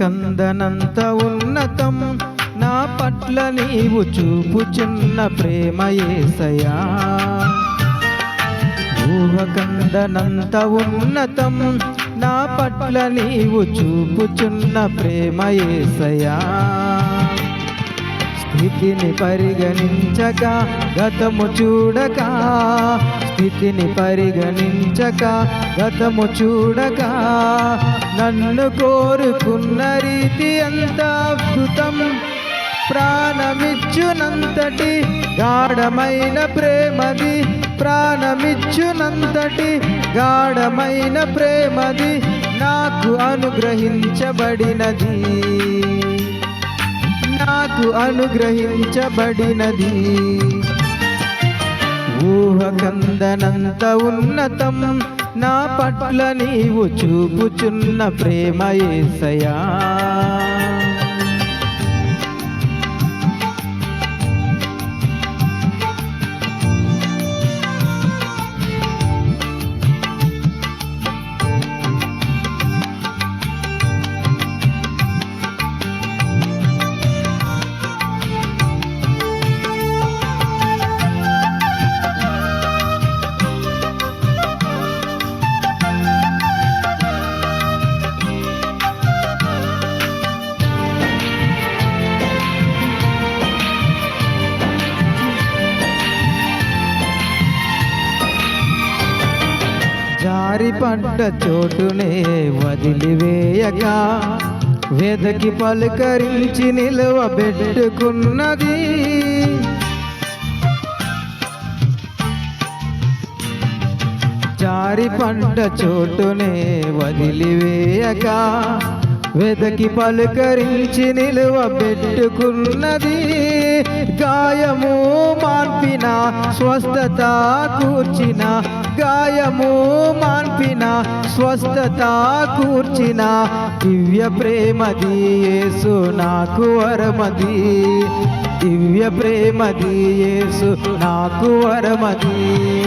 కందనంత ఉన్నతం. నా పట్ల నీవు చూపుచున్న ప్రేమ ఏసయా ఊహకందనంత ఉన్నతం. నా పట్ల నీవు చూపుచున్న ప్రేమ ఏసయా స్థితిని పరిగణించక గతము చూడక. స్థితిని పరిగణించక గతము చూడక. నన్ను కోరుకున్న రీతి ఎంత అద్భుతం. ప్రాణమిచ్చునంతటి గాఢమైన ప్రేమది. ప్రాణమిచ్చునంతటి గాఢమైన ప్రేమది. నాకు అనుగ్రహించబడినది. నాకు అనుగ్రహించబడినది. ఊహకందనంత ఉన్నతం నా పట్ల నీవు చూపుచున్న ప్రేమ ఏసయా. పంట చోటునే వదిలివేయక. వెదకి పలుకరించి నిలవబెట్టుకున్నది చారి పంట చోటునే వదిలివేయక. వెదకి పలుకరించి నిలువబెట్టుకున్నది గాయము మాన్పిన స్వస్థత కూర్చిన. గాయము మాన్పిన స్వస్థత కూర్చిన. దివ్య ప్రేమది యేసు నాకు వరమది. దివ్య ప్రేమది యేసు నాకు వరమది.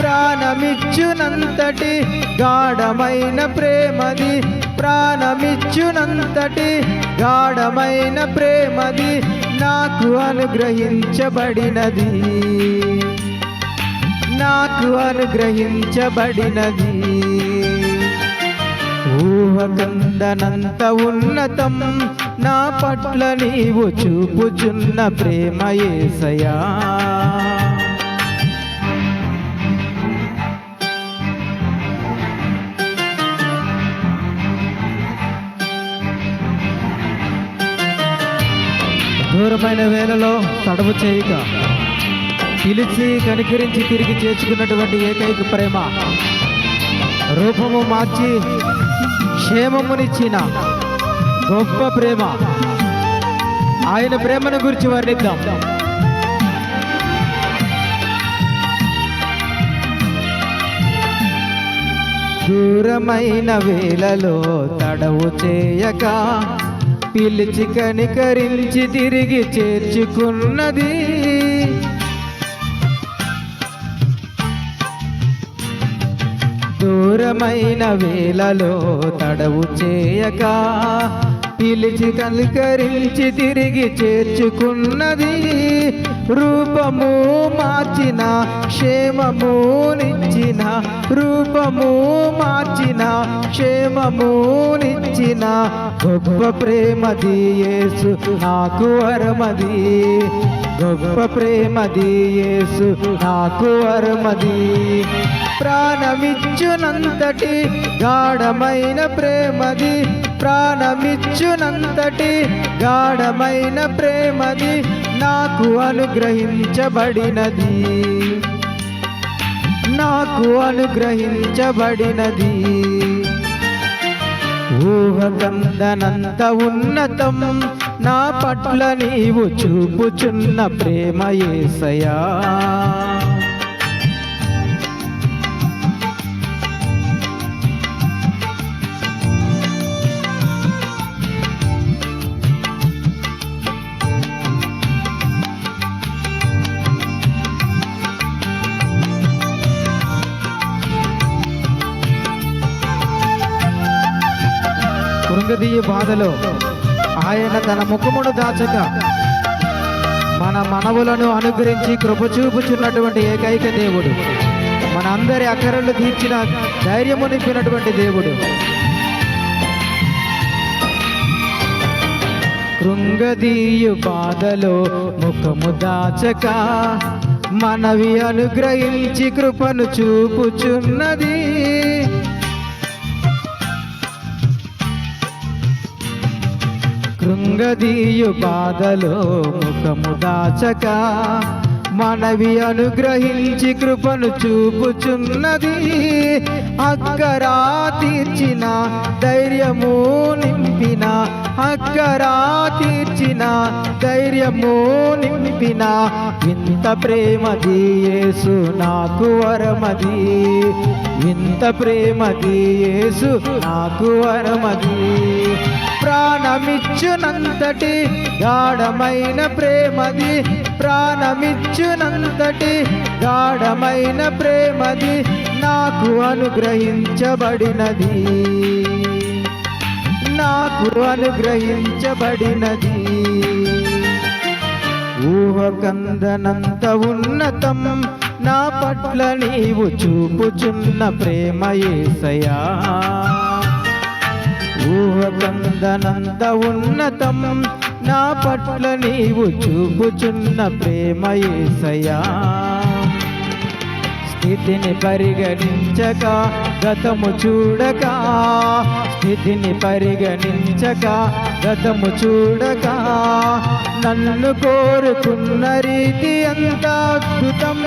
ప్రాణమిచ్చునంతటి గాఢమైన ప్రేమది. ప్రాణమిచ్చునంతటి గాఢమైన ప్రేమది. నాకు అనుగ్రహించబడినది. నాకు అనుగ్రహించబడినది. ఊహకందనంత ఉన్నతం నా పట్ల నీవు చూపుచున్న ప్రేమ ఏసయా. దూరమైన వేళలో తడవు చేయక పిలిచి కనికరించి తిరిగి చేర్చుకున్నటువంటి ఏకైక ప్రేమ. రూపము మార్చి క్షేమమునిచ్చిన గొప్ప ప్రేమ. ఆయన ప్రేమను గురించి వర్ణిద్దాం. దూరమైన వేళలో తడవు చేయక పిలిచి కనికరించి తిరిగి చేర్చుకున్నది. దూరమైన వేళలో తడవు చేయక పిలిచి కనికరించి తిరిగి చేర్చుకున్నది. రూపము మార్చిన క్షేమమునిచ్చిన రూపము మార్చిన క్షేమమునిచ్చిన గొప్ప ప్రేమది యేసు నాకు వరమది. గొప్ప ప్రేమది యేసు నాకు వరమది. ప్రాణమిచ్చునంతటి గాఢమైన ప్రేమది ప్రాణమిచ్చునంతటి గాఢమైన ప్రేమది నాకు అనుగ్రహించబడినది. నాకు అనుగ్రహించబడినది. ఊహకందనంత ఉన్నతం నా పట్ల నీవు చూపుచున్న ప్రేమ ఏసయా. కృంగదీయ బాధలో. ఆయన తన ముఖమును దాచక మన మనవులను అనుగ్రహించి కృప చూపుచున్నటువంటి ఏకైక దేవుడు. మన అందరి అక్కరలు తీర్చిన ధైర్యము నింపినటువంటి దేవుడు. కృంగదీయు బాధలో ముఖము దాచక మనవి అనుగ్రహించి కృపను చూపుచున్నది. కృంగదీయు బాధలో ముఖము దాచక మనవి అనుగ్రహించి కృపను చూపుచున్నది. అక్కరా తీర్చిన ధైర్యము నింపిన అక్కరా తీర్చిన ధైర్యము నింపిన ఇంత ప్రేమది యేసు నాకు వరమది. ఇంత ప్రేమది యేసు నాకు వరమది. ప్రాణమిచ్చునంతటి గాఢమైన ప్రేమది. ప్రాణమిచ్చునంతటి గాఢమైన ప్రేమది నాకు అనుగ్రహించబడినది. నాకు అనుగ్రహించబడినది. ఊహకందనంత ఉన్నతం నా పట్ల నీవు చూపుచున్న ప్రేమ ఏసయా ఊహకందనంత ఉన్నతం నా పట్ల నీవు చూపుచున్న ప్రేమ ఏసయా స్థితిని పరిగణించక గతము చూడక స్థితిని పరిగణించక గతము చూడక నన్ను కోరుకున్న రీతి అంత అద్భుతం.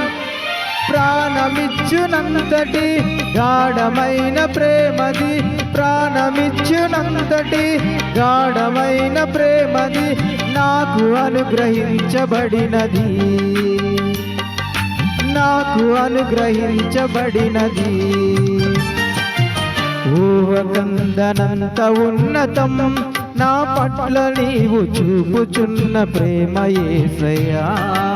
ప్రాణమిచ్చునంతటి గాఢమైన ప్రేమది ప్రాణమిచ్చునంతటి గాఢమైన ప్రేమది నాకు అనుగ్రహించబడినది. నాకు అనుగ్రహించబడినది. ఊహకందనంత ఉన్నతం నా పట్ల నీవు చూపుచున్న ప్రేమ ఏసయ్యా.